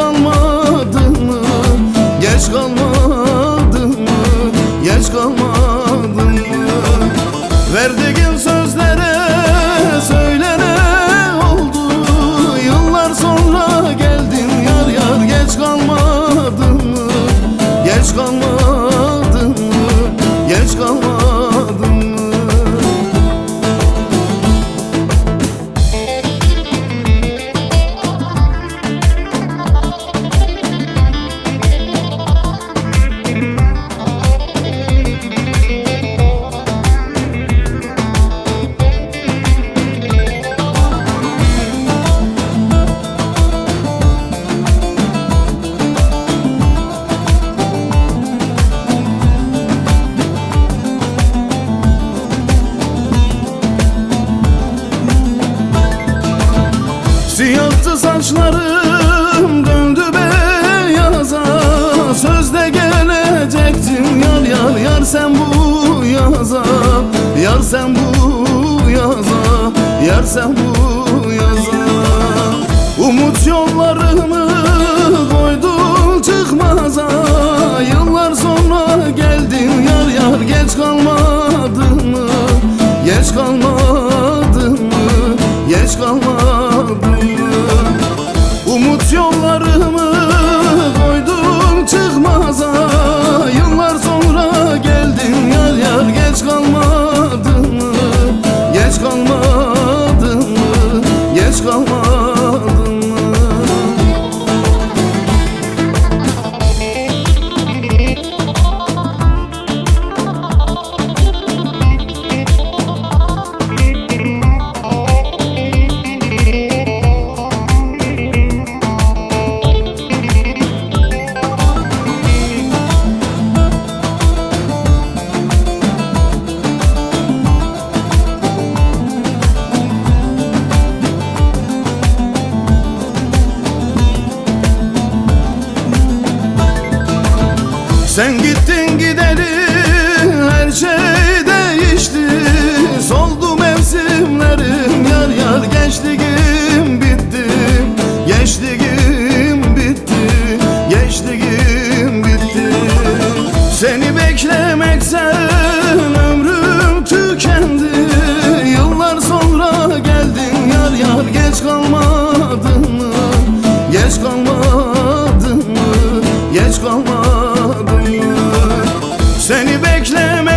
kalmaz Kırmızı saçlarım döndü beyaza. Sözde gelecektin yar yar yar sen bu yaza. Yar sen bu yaza Yar sen bu yaza. Umut yollarımı koydun çıkmaza. Yıllar sonra geldin yar yar geç kalmadın mı? Geç kalmadın mı? Geç kalmadın mı Sen gittin gideri her şey değişti. Soldu mevsimlerim yar yar gençliğim bitti. Gençliğim bitti Gençliğim bitti. Seni beklemekten ömrüm tükendi. Yıllar sonra geldin yar yar geç kalmadın Seni beklemem